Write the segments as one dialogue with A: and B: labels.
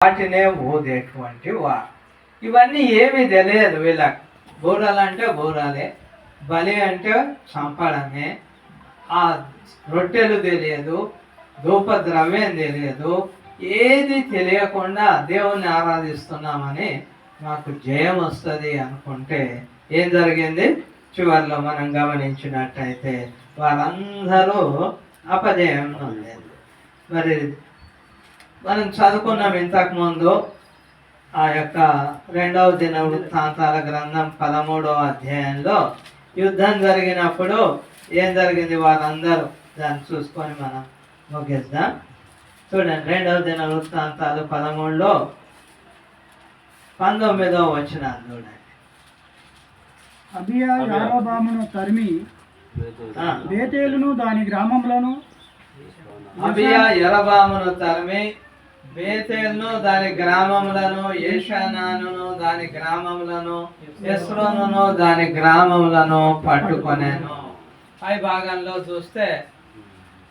A: వాటినే ఊదేటువంటి వా ఇవన్నీ ఏమీ తెలియదు వీళ్ళకి. బూరలు అంటే బూరాలే బలి అంటే చంపడమే ఆ రొట్టెలు తెలియదు ధూప ద్రవ్యం తెలియదు ఏది తెలియకుండా దేవుణ్ణి ఆరాధిస్తున్నామని మాకు జయం వస్తుంది అనుకుంటే ఏం జరిగింది? చివరిలో మనం గమనించినట్టయితే వారందరూ అపజయం లేదు మరి మనం చదువుకున్నాం ఇంతకుముందు. ఆ యొక్క రెండవ దిన వృత్తాంతాల గ్రంథం పదమూడవ అధ్యాయంలో యుద్ధం జరిగినప్పుడు ఏం జరిగింది వారందరూ? దాన్ని చూసుకొని మనం ముగిద్దాం. చూడండి రెండవ దిన వృత్తాంతాలు పదమూడులో పంతొమ్మిదవ వచ్చిన చూడండి.
B: అబియా యారోబామును తరిమి
A: ఆ,
B: బేతేలును దాని గ్రామములను
A: అబియా ఎరబామును తరిమి బేతేల్ను దాని గ్రామములను ఏషానాను దాని గ్రామములను ఎస్రోను దాని గ్రామములను పట్టుకొనేను. పై భాగంలో చూస్తే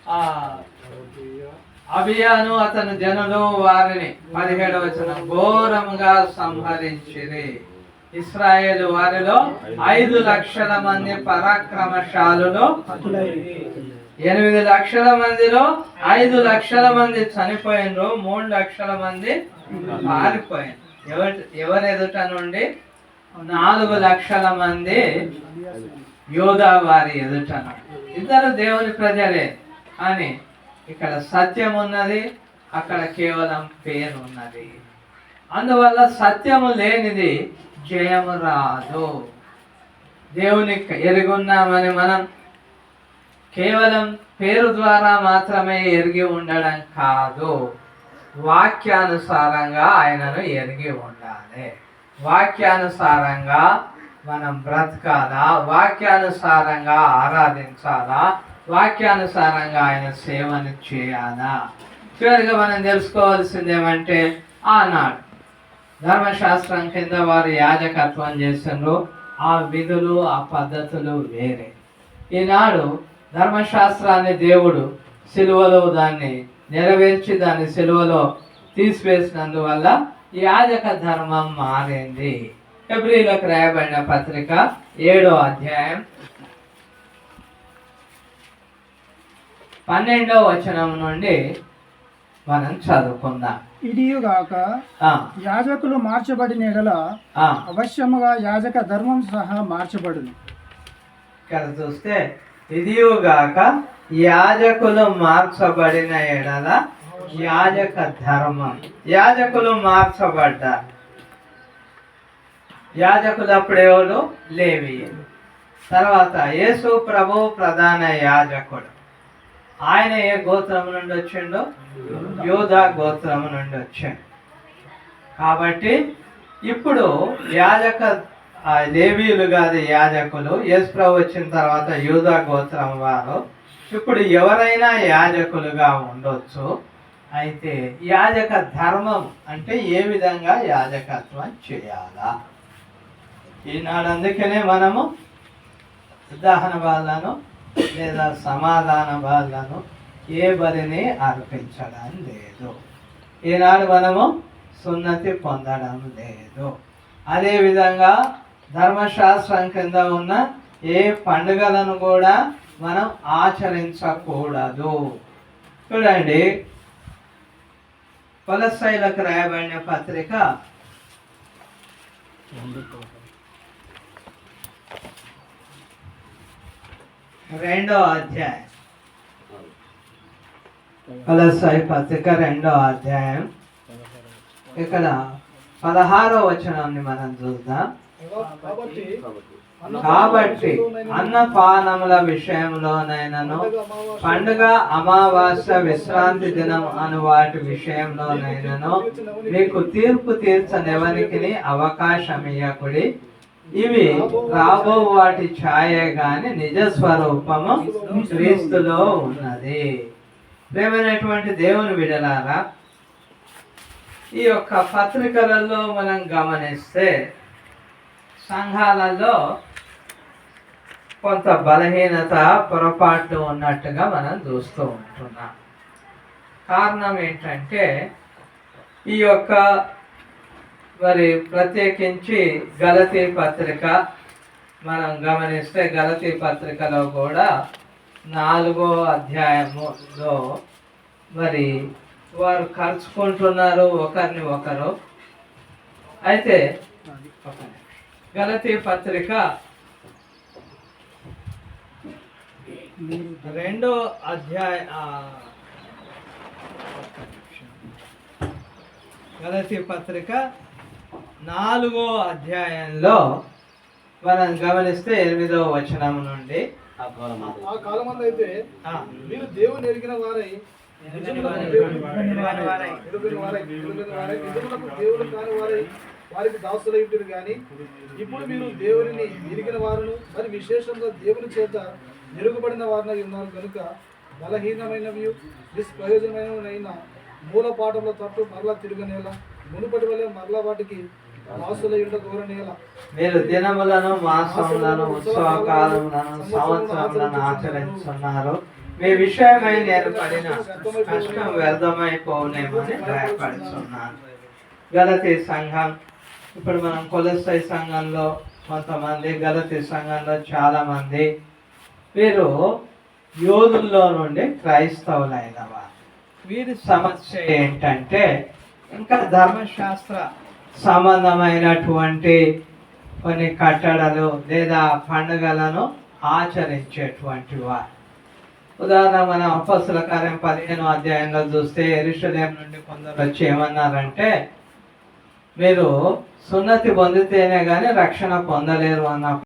A: ఆ అబియాను అతని జనులు వారిని పదిహేడవ వచ్చిన ఘోరంగా సంహరించింది ఇస్రాయేల్ వారిలో ఐదు లక్షల మంది పరాక్రమశాలులు. ఎనిమిది లక్షల మందిలో ఐదు లక్షల మంది చనిపోయినరు మూడు లక్షల మంది పారిపోయారు ఎవరి ఎవరి ఎదుట నుండి? నాలుగు లక్షల మంది యోధా వారి ఎదుట ఇద్దరు దేవుని ప్రజలే అని ఇక్కడ సత్యం ఉన్నది అక్కడ కేవలం పేరు ఉన్నది. అందువల్ల సత్యము లేనిది జయము రాదు. దేవుని ఎరుగున్నామని మనం కేవలం పేరు ద్వారా మాత్రమే ఎరిగి ఉండడం కాదు. వాక్యానుసారంగా ఆయనను ఎరిగి ఉండాలి. వాక్యానుసారంగా మనం బ్రతకాలా? వాక్యానుసారంగా ఆరాధించాలా? వాక్యానుసారంగా ఆయన సేవను చేయాలా? చివరిగా మనం తెలుసుకోవాల్సింది ఏమంటే ఆనాడు ధర్మశాస్త్రం కింద వారు యాజకత్వం చేసిండ్రు ఆ విధులు ఆ పద్ధతులు వేరే. ఈనాడు ధర్మశాస్త్రాన్ని దేవుడు సిలువలో దాన్ని నెరవేర్చి దాన్ని సిలువలో తీసివేసినందువల్ల యాజక ధర్మం మారింది. ఫిబ్రిలోకి రాయబడిన పత్రిక ఏడో అధ్యాయం పన్నెండవ వచనం నుండి మనం చదువుకుందాం.
B: ఇదియుగాక
A: ఆ,
B: యాజకులు మార్చబడిన ఎడల అవశ్యముగా యాజక ధర్మం సహా మార్చబడును.
A: ఇక్కడ చూస్తే ఇదియుగాక యాజకులు మార్చబడిన ఎడల యాజక ధర్మం. యాజకులు మార్చబడ్డారు యాజకులు అప్పుడు ఎవరు? లేవీయులు. తర్వాత యేసు ప్రభు ప్రధాన యాజకుడు. ఆయన ఏ గోత్రం నుండి వచ్చిండు? యోధా గోత్రం నుండి వచ్చాడు. కాబట్టి ఇప్పుడు యాజక లేవీలు కాదు యాజకులు. యేసు వచ్చిన తర్వాత యూదా గోత్రం వారు. ఇప్పుడు ఎవరైనా యాజకులుగా ఉండొచ్చు. అయితే యాజక ధర్మం అంటే ఏ విధంగా యాజకత్వం చేయాలా? ఈనాడు అందుకనే మనము ఉదాహరణ వాళ్ళను లేదా సమాధాన వాళ్ళను ఏ బలిని అర్పించడం లేదు. ఈనాడు మనము సున్నతి పొందడం లేదు. అదేవిధంగా ధర్మశాస్త్రం కింద ఉన్న ఏ పండుగలను కూడా మనం ఆచరించకూడదు. చూడండి కొలసైలకు రాయబడిన పత్రిక రెండో అధ్యాయం. కొలసాయి పత్రిక రెండో అధ్యాయం. ఇక్కడ పదహారో వచనాన్ని మనం చూద్దాం. కాబట్టి అన్నపానముల విషయంలోనైనను పండుగ అమావాస్య విశ్రాంతి దినం అను వాటి విషయంలోనైనను మీకు తీర్పు తీర్చనెవరికి అవకాశం ఇయ్యకుడి ఇవి రాబో వాటి ఛాయ గాని నిజ స్వరూపము క్రీస్తులో ఉన్నది. ప్రేమైనటువంటి దేవుని విడలారా ఈ యొక్క పత్రికలలో మనం గమనిస్తే సంఘాలలో కొంత బలహీనత పొరపాట్లు ఉన్నట్టుగా మనం చూస్తూ ఉంటున్నాం. కారణం ఏంటంటే ఈ యొక్క మరి ప్రత్యేకించి గలతీ పత్రిక మనం గమనిస్తే గలతీ పత్రికలో కూడా నాలుగో అధ్యాయములో మరి వారు ఖర్చుకుంటున్నారు ఒకరిని ఒకరు. అయితే గలతీ పత్రిక. రెండో అధ్యాయ. గలతీ పత్రిక నాలుగో అధ్యాయంలో మనం గమనిస్తే ఎనిమిదో వచనం నుండి
C: ఆ కాలమందు అయితే
A: ఆ,
C: మీరు దేవుని ఎరిగిన వారై దేవుడు కాని వారై వారికి దాసులైంటారు కానీ ఇప్పుడు మీరు దేవునిని ఎరిగిన వారును మరి విశేషంగా దేవుని చేత మెరుగుపడిన వారినై ఉన్నారు కనుక బలహీనమైనవి నిష్ప్రయోజనమైనవైన మూల పాఠంలో తట్టు మరలా తిరగనేలా మునుపటి వలె మరలా వాటికి
A: మీరు దినములను మాసములను ఉత్సవ కాలములను సంవత్సరములను ఆచరిస్తున్నారు మీ విషయమై నేను పడిన కష్టం వ్యర్థమైపోనేమని భయపడుతున్నాను గలతీ సంఘం ఇప్పుడు మనం కొలస్తాయి సంఘంలో కొంతమంది గలతీ సంఘంలో చాలామంది వీరు యోధుల్లో నుండి క్రైస్తవులైన వారు వీరి సమస్య ఏంటంటే ఇంకా ధర్మశాస్త్ర సంబంధమైనటువంటి కొన్ని కట్టడలు లేదా పండుగలను ఆచరించేటువంటి వారు. ఉదాహరణ మన అపస్సుల కార్యం పదిహేను అధ్యాయంలో చూస్తే ఎరుషలేం నుండి కొందరు వచ్చి ఏమన్నారంటే మీరు సున్నతి పొందితేనే కానీ రక్షణ పొందలేరు అన్న